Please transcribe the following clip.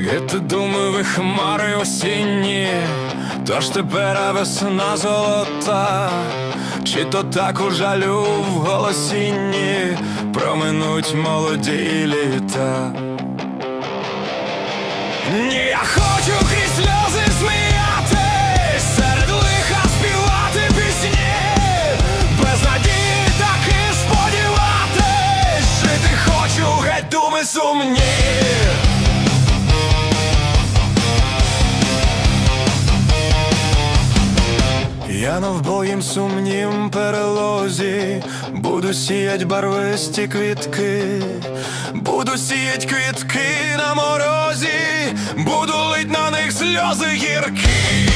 Геть думливі хмари осінні, тож тепер весна золота, чи то так у жалю в голосінні проминуть молоді літа. Ні, я хочу крізь сльози сміятись, серед лиха співати пісні, без надії таки сподіватись, жити хочу, геть думи сумні. Я навбоїм сумнім перелозі, буду сіять барвисті квітки, буду сіять квітки на морозі, буду лить на них сльози гіркі.